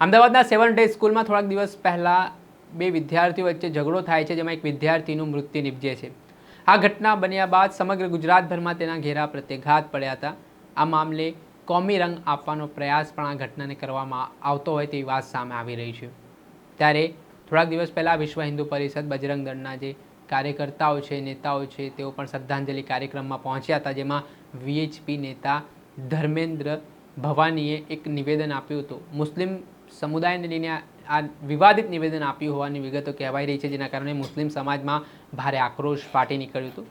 અમદાવાદના seven day સ્કૂલમાં થોડાક દિવસ પહેલાં બે વિદ્યાર્થીઓ વચ્ચે ઝઘડો થાય છે, જેમાં એક વિદ્યાર્થીનું મૃત્યુ નિપજે છે. આ ઘટના બન્યા બાદ સમગ્ર ગુજરાતભરમાં તેના ઘેરા પ્રત્યાઘાત પડ્યા હતા. આ મામલે કોમી રંગ આપવાનો પ્રયાસ પણ આ ઘટનાને કરવામાં આવતો હોય તેવી વાત સામે આવી રહી છે. ત્યારે થોડાક દિવસ પહેલાં વિશ્વ હિન્દુ પરિષદ બજરંગ દળના જે કાર્યકર્તાઓ છે, નેતાઓ છે, તેઓ પણ શ્રદ્ધાંજલિ કાર્યક્રમમાં પહોંચ્યા હતા, જેમાં વીએચપી નેતા ધર્મેન્દ્ર ભવાનીએ એક નિવેદન આપ્યું હતું. મુસ્લિમ સમુદાયને લઈને આ- વિવાદિત નિવેદન આપ્યું હોવાની વિગતો કહેવાઈ રહી છે, જેના કારણે મુસ્લિમ સમાજમાં ભારે આક્રોશ ફાટી નીકળ્યું હતું.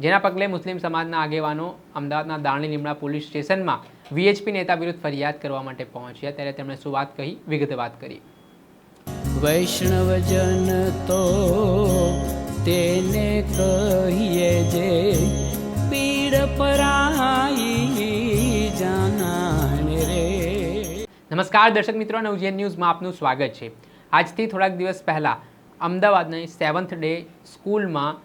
જેના પગલે મુસ્લિમ સમાજના આગેવાનો અમદાવાદના દાણી લીમડા પોલીસ સ્ટેશનમાં વીએચપી નેતા વિરુદ્ધ ફરિયાદ કરવા માટે પહોંચ્યા, ત્યારે તેમણે શું વાત કહી? વિગતે વાત કરી વૈષ્ણવજન તો તેને કહીએ જે નમસ્કાર દર્શક મિત્રો નવજીવન ન્યૂઝમાં આપનું સ્વાગત છે. આજથી થોડાક દિવસ પહેલાં અમદાવાદની સેવન્થ ડે સ્કૂલમાં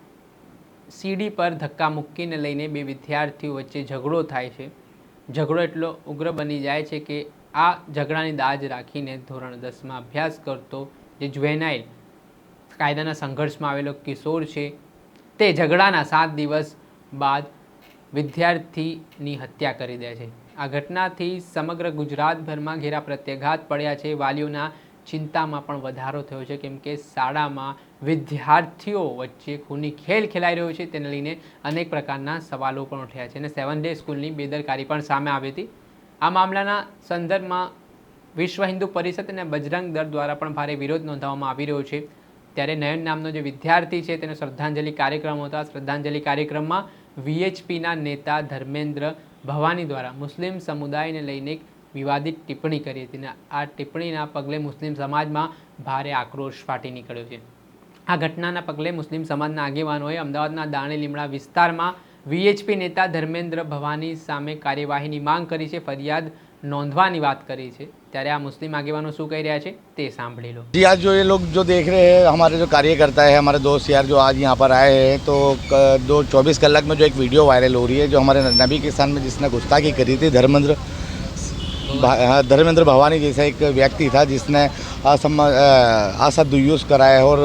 સીડી પર ધક્કા મૂકીને લઈને બે વિદ્યાર્થીઓ વચ્ચે ઝઘડો થાય છે. ઝઘડો એટલો ઉગ્ર બની જાય છે કે આ ઝઘડાની દાજ રાખીને ધોરણ દસમાં અભ્યાસ કરતો જે જ્વેનાઇલ કાયદાના સંઘર્ષમાં આવેલો કિશોર છે, તે ઝઘડાના સાત દિવસ બાદ વિદ્યાર્થીની હત્યા કરી દે છે. આ ઘટનાથી સમગ્ર ગુજરાતભરમાં ઘેરા પ્રત્યાઘાત પડ્યા છે. વાલીઓના ચિંતામાં પણ વધારો થયો છે. કેમ કે શાળામાં વિદ્યાર્થીઓ વચ્ચે ખૂની ખેલ ખેલાઈ રહ્યો છે. તેને લઈને અનેક પ્રકારના સવાલો પણ ઉઠ્યા છે અને સેવન ડે સ્કૂલની બેદરકારી પણ સામે આવી હતી. આ મામલાના સંદર્ભમાં વિશ્વ હિન્દુ પરિષદ અને બજરંગ દળ દ્વારા પણ ભારે વિરોધ નોંધાવવામાં આવી રહ્યો છે. ત્યારે નયન નામનો જે વિદ્યાર્થી છે, તેનો શ્રદ્ધાંજલિ કાર્યક્રમ હતો. આ શ્રદ્ધાંજલિ કાર્યક્રમમાં વીએચપીના નેતા ધર્મેન્દ્ર ભવાની દ્વારા મુસ્લિમ સમુદાયને લઈને એક વિવાદિત ટિપ્પણી કરી હતી અને આ ટિપ્પણીના પગલે મુસ્લિમ સમાજમાં ભારે આક્રોશ ફાટી નીકળ્યો છે. આ ઘટનાના પગલે મુસ્લિમ સમાજના આગેવાનોએ અમદાવાદના દાણી લીમડા વિસ્તારમાં વીએચપી નેતા ધર્મેન્દ્ર ભવાની સામે કાર્યવાહીની માંગ કરી છે, ફરિયાદ નોંધવાની વાત કરી છે. ત્યારે આ મુસ્લિમ આગેવાનો શું કહી રહ્યા છે તે સાંભળી લો जी आज जो ये लोग जो देख रहे हैं हमारे जो कार्यकर्ता है हमारे दोस्त यार जो आज यहाँ पर आए हैं तो क- दो चौबीस कलाक में जो एक वीडियो वायरल हो रही है जो हमारे नबी के स्थान में जिसने गुस्ताखी करी थी धर्मेंद्र भा- हाँ, धर्मेंद्र भवानी जैसा एक व्यक्ति था जिसने असम असद यूज़ कराया और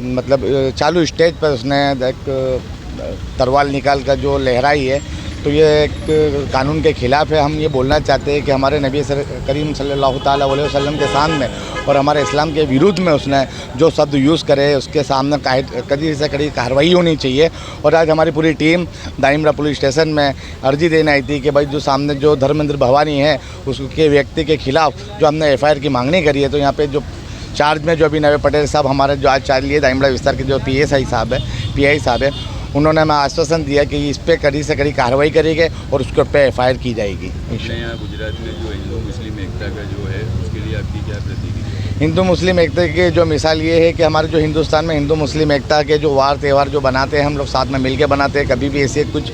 मतलब अ, चालू स्टेज पर उसने एक अ, तरवाल निकाल कर जो लहराई है तो ये एक कानून के खिलाफ है। हम ये बोलना चाहते हैं कि हमारे नबी सर- करीम सल्लल्लाहु अलैहि वसल्लम के सामने और हमारे इस्लाम के विरुद्ध में उसने जो शब्द यूज़ करे, उसके सामने कड़ी से कड़ी कार्रवाई होनी चाहिए। और आज हमारी पूरी टीम दाइमरा पुलिस स्टेशन में अर्जी देने आई थी कि भाई जो सामने जो धर्मेंद्र भवानी है, उसके व्यक्ति के खिलाफ जो हमने एफआईआर की मांगनी करी है तो यहाँ पर जो चार्ज में जो अभी नवे पटेल साहब हमारे जो आज चार्ज लिए दाइमड़ा विस्तार के जो पीएसआई साहब है पी साहब है उन्होंने हमें आश्वासन दिया कि इस पर कड़ी से कड़ी कार्रवाई करेंगे और उसके ऊपर एफ़ आई की जाएगी। यहाँ गुजरात में जो हिंदू मुस्लिम एकता का जो है उसके लिए आपकी क्या प्रतिक्रिया हिंदू मुस्लिम एकता की जो मिसाल ये है कि हमारे जो हिंदुस्तान में हिंदू मुस्लिम एकता के जो वार त्यौहार जो बनाते हैं हम लोग साथ में मिल के बनाते हैं। कभी भी ऐसे कुछ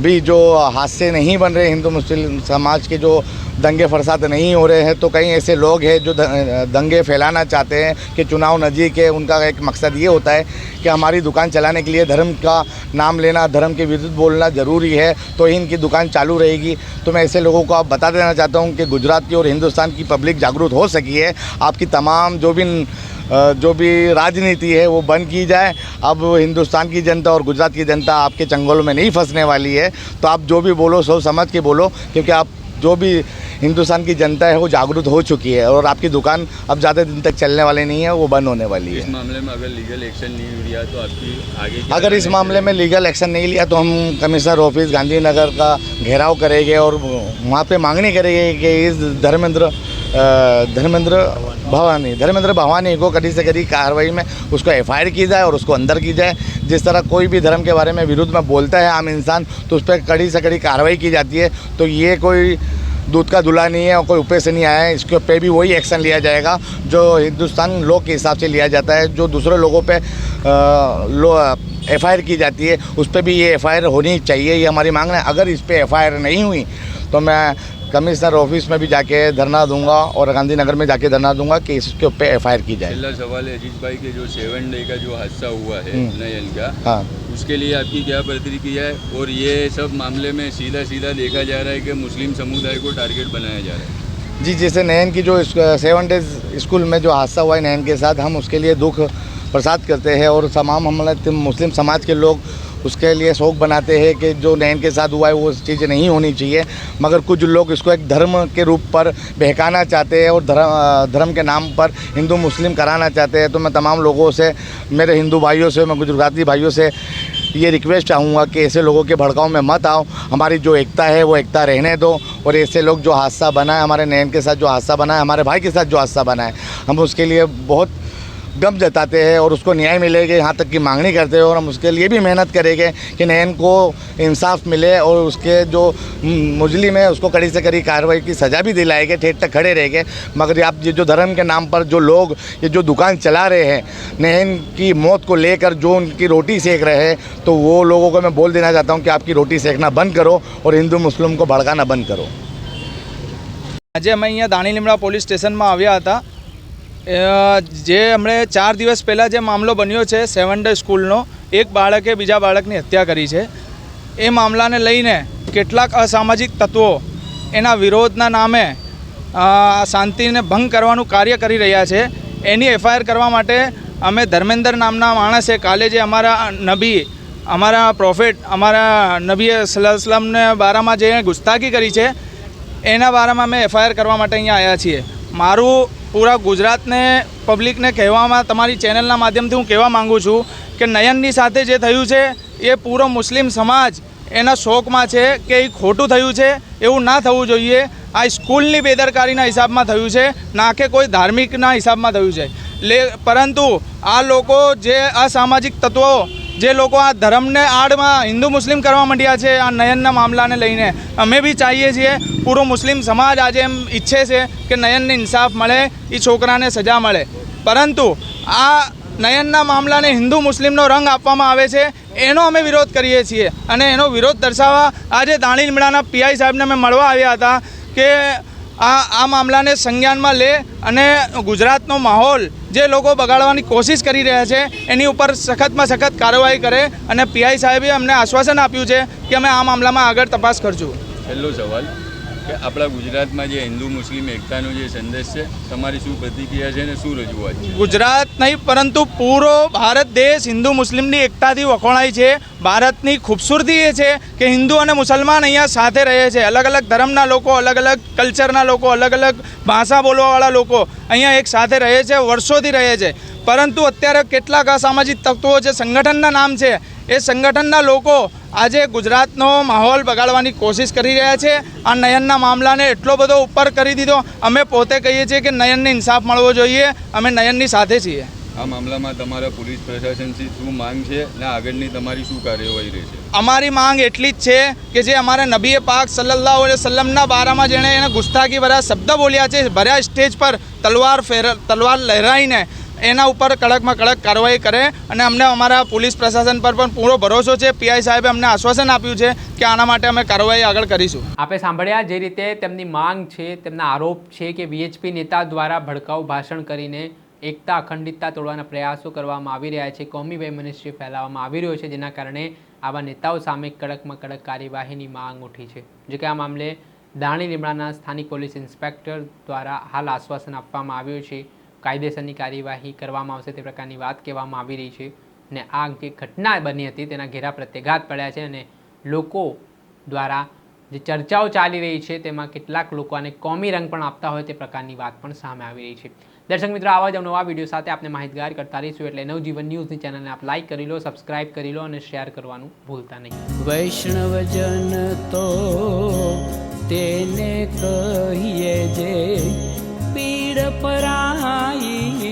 भी जो हादसे नहीं बन रहे हिंदू मुस्लिम समाज के जो दंगे फरसाद नहीं हो रहे हैं तो कई ऐसे लोग हैं जो दंगे फैलाना चाहते हैं कि चुनाव नज़दीक है, उनका एक मकसद ये होता है कि हमारी दुकान चलाने के लिए धर्म का नाम लेना, धर्म के विरुद्ध बोलना ज़रूरी है तो ही इनकी दुकान चालू रहेगी। तो मैं ऐसे लोगों को आप बता देना चाहता हूँ कि गुजरात की और हिंदुस्तान की पब्लिक जागरूक हो सकी है, आपकी तमाम जो भी जो भी राजनीति है वो बंद की जाए। अब हिंदुस्तान की जनता और गुजरात की जनता आपके चंगोल में नहीं फंसने वाली है तो आप जो भी बोलो, सोच समझ के बोलो, क्योंकि आप जो भी हिंदुस्तान की जनता है वो जागरूक हो चुकी है और आपकी दुकान अब ज़्यादा दिन तक चलने वाली नहीं है वो बंद होने वाली इस है। मामले में अगर लीगल एक्शन नहीं लिया तो आपकी आगे अगर इस मामले में लीगल एक्शन नहीं लिया तो हम कमिश्नर ऑफ़िस गांधीनगर का घेराव करेंगे और वहाँ पे मांगनी करेंगे कि इस धर्मेंद्र धर्मेंद्र भवानी धर्मेंद्र भवानी को कड़ी से कड़ी कार्रवाई में उसको एफआईआर की जाए और उसको अंदर की जाए। जिस तरह कोई भी धर्म के बारे में विरुद्ध में बोलता है आम इंसान तो उस पर कड़ी से कड़ी कार्रवाई की जाती है। तो ये कोई दूध का धुला नहीं है और कोई ऊपर से नहीं आया है, इसके पे भी वही एक्शन लिया जाएगा, जो हिंदुस्तान लॉ के हिसाब से लिया जाता है, जो दूसरे लोगों पर लो एफआईआर की जाती है, उस पर भी ये एफआईआर होनी चाहिए, ये हमारी मांग है। अगर इस पर एफ़ नहीं हुई तो मैं कमिश्नर ऑफ़िस में भी जाके धरना दूँगा और गांधीनगर में जाके धरना दूँगा कि इसके ऊपर एफ़ आई आर की जाए। पहला सवाल है अजीत भाई के जो सेवन डे का जो हादसा हुआ है हम्म। नयन का हाँ। उसके लिए आपकी क्या प्रतिक्रिया है? और ये सब मामले में सीधा सीधा देखा जा रहा है कि मुस्लिम समुदाय को टारगेट बनाया जा रहा है? जी जैसे नयन की जो सेवन डेज़ स्कूल में जो हादसा हुआ है नयन के साथ हम उसके लिए दुख प्रसाद करते हैं और तमाम हमारे मुस्लिम समाज के लोग उसके लिए शोक बनाते हैं कि जो नैन के साथ हुआ है, वो चीज़ें नहीं होनी चाहिए। मगर कुछ लोग इसको एक धर्म के रूप पर बहकाना चाहते हैं और धर्म धर्म के नाम पर हिंदू मुस्लिम कराना चाहते हैं। तो मैं तमाम लोगों से, मेरे हिंदू भाइयों से, मैं गुजराती भाइयों से ये रिक्वेस्ट चाहूँगा कि ऐसे लोगों के भड़काव में मत आओ। हमारी जो एकता है, वो एकता रहने दो और ऐसे लोग जो हादसा बना है, हमारे नैन के साथ जो हादसा बना है, हमारे भाई के साथ जो हादसा बना है, हम उसके लिए बहुत गम जताते हैं और उसको न्याय मिलेगा यहाँ तक की मांगनी करते हैं और हम उसके लिए भी मेहनत करेंगे कि नयन को इंसाफ मिले और उसके जो मुजलिम है उसको कड़ी से कड़ी कार्रवाई की सज़ा भी दिलाएंगे ठेठ तक खड़े रहेंगे मगर आप ये जो धर्म के नाम पर जो लोग ये जो दुकान चला रहे हैं नयन की मौत को लेकर जो उनकी रोटी सेक रहे हैं तो वो लोगों को मैं बोल देना चाहता हूँ कि आपकी रोटी सेकना बंद करो और हिंदू मुस्लिम को भड़काना बंद करो આજે અમે અહીંયા દાણી લીમડા પોલીસ સ્ટેશનમાં આવ્યા હતા અ, જે હમણે ચાર દિવસ પહેલાં જે મામલો બન્યો છે સેવન ડે સ્કૂલનો, એક બાળકે બીજા બાળકની હત્યા કરી છે. એ મામલાને લઈને કેટલાક અસામાજિક તત્વો એના વિરોધના નામે શાંતિને ભંગ કરવાનું કાર્ય કરી રહ્યા છે. એની એફઆઈઆર કરવા માટે અમે ધર્મેન્દ્ર નામના માણસે કાલે જે અમારા નબી, અમારા પ્રોફેટ, અમારા નબી સલામને બારામાં જે ગુસ્તાખી કરી છે, એના બારામાં અમે એફઆઈઆર કરવા માટે અહીંયા આવ્યા છીએ. મારું પૂરા ગુજરાતને પબ્લિકને કહેવામાં, તમારી ચેનલના માધ્યમથી હું કહેવા માગું છું કે નયનની સાથે જે થયું છે, એ પૂરો મુસ્લિમ સમાજ એના શોકમાં છે કે એ ખોટું થયું છે, એવું ના થવું જોઈએ. આ સ્કૂલની બેદરકારીના હિસાબમાં થયું છે, ના કે કોઈ ધાર્મિકના હિસાબમાં થયું છે. લે, પરંતુ આ લોકો જે અસામાજિક તત્વો જે લોકો આ ધર્મને આડમાં હિન્દુ મુસ્લિમ કરવા માંડ્યા છે, આ નયનના મામલાને લઈને. અમે બી ચાહીએ છીએ પૂરો મુસ્લિમ સમાજ આજે એમ ઈચ્છે છે કે નયનને ઇન્સાફ મળે એ છોકરાને સજા મળે. પરંતુ આ નયનના મામલાને હિન્દુ મુસ્લિમનો રંગ આપવામાં આવે છે, એનો અમે વિરોધ કરીએ છીએ. અને એનો વિરોધ દર્શાવવા આજે દાણી લીમડાના પીઆઈ સાહેબને અમે મળવા આવ્યા હતા કે આ આ મામલાને સંજ્ઞાનમાં લે અને ગુજરાતનો માહોલ જે લોકો બગાડવાની કોશિશ કરી રહ્યા છે, એની ઉપર સખતમાં સખત કાર્યવાહી કરે અને પીઆઈ સાહેબે અમને આશ્વાસન આપ્યું છે કે અમે આ મામલામાં આગળ તપાસ કરશું. છેલ્લો સવાલ. કે આપણા ગુજરાતમાં જે હિન્દુ, મુસ્લિમ, એકતાનો જે સંદેશ છે, તમારી શું પ્રતિક્રિયા છે અને શું રજૂઆત છે? ગુજરાત નહીં, પરંતુ પૂરો ભારત દેશ હિન્દુ, મુસ્લિમની એકતાથી વખોણાય છે. ભારતની ખૂબસૂરતી એ છે કે હિન્દુ અને મુસલમાન અહીંયા સાથે રહે છે. અલગ અલગ ધર્મના લોકો, અલગ અલગ કલ્ચરના લોકો, અલગ અલગ ભાષા બોલવાવાળા લોકો અહીંયા એક સાથે રહે છે, વર્ષોથી રહે છે. પરંતુ અત્યારે કેટલાક અસામાજિક તત્વો જે સંગઠનના નામ છે એ સંગઠનના લોકો આજે ગુજરાતનો માહોલ બગાડવાની કોશિશ કરી રહ્યા છે. આ નયનના મામલાને એટલો બધો ઉપર કરી દીધો. અમે પોતે કહીએ છીએ કે નયનને ઇન્સાફ મળવો જોઈએ. અમે નયનની સાથે છીએ. આ મામલામાં તમારા પોલીસ પ્રશાસનથી શું માંગ છે ને આગળની તમારી શું કાર્યવાહી રહેશે? અમારી માંગ એટલી જ છે કે જે અમારા નબીએ પાક સલ્લાહ અલૈહિ વસલ્લમના બારામાં જેણે એને ગુસ્તાખી ભર્યા શબ્દ બોલ્યા છે ભર્યા સ્ટેજ પર તલવાર ફેર તલવાર લહેરાઈને એના ઉપર કડકમાં કડક કાર્યવાહી કરે અને અમને અમારા પોલીસ પ્રશાસન પર પણ પૂરો ભરોસો છે. પીઆઈ સાહેબે અમને આશ્વાસન આપ્યું છે કે આના માટે અમે કાર્યવાહી આગળ કરીશું. આપણે સાંભળ્યા જે રીતે તેમની માંગ છે, તેમના આરોપ છે કે વીએચપી નેતા દ્વારા ભડકાઉ ભાષણ કરીને એકતા, અખંડિતતા તોડવાના પ્રયાસો કરવામાં આવી રહ્યા છે, કોમી વૈમનસ્ય ફેલાવવામાં આવી રહ્યો છે, જેના કારણે આવા નેતાઓ સામે કડકમાં કડક કાર્યવાહીની માંગ ઉઠી છે. જો કે આ મામલે દાણી લીમડાના સ્થાનિક પોલીસ ઇન્સ્પેક્ટર દ્વારા હાલ આશ્વાસન આપવામાં આવ્યું છે કાયદેસરની કાર્યવાહી કરવામાં આવશે તે પ્રકારની વાત કહેવામાં આવી રહી છે અને આ જે ઘટના બની હતી, તેના ઘેરા પ્રત્યાઘાત પડ્યા છે અને લોકો દ્વારા જે ચર્ચાઓ ચાલી રહી છે તેમાં કેટલાક લોકો આને કોમી રંગ પણ આપતા હોય તે પ્રકારની વાત પણ સામે આવી રહી છે. દર્શક મિત્રો, આવા જ નવા વીડિયો સાથે આપણે માહિતગાર કરતા રહીશું એટલે નવજીવન ન્યૂઝની ચેનલને આપ લાઈક કરી લો, સબસ્ક્રાઇબ કરી લો અને શેર કરવાનું ભૂલતા નહીં. વૈષ્ણવજન તો તેને કહીએ જે પીડ પરાઈ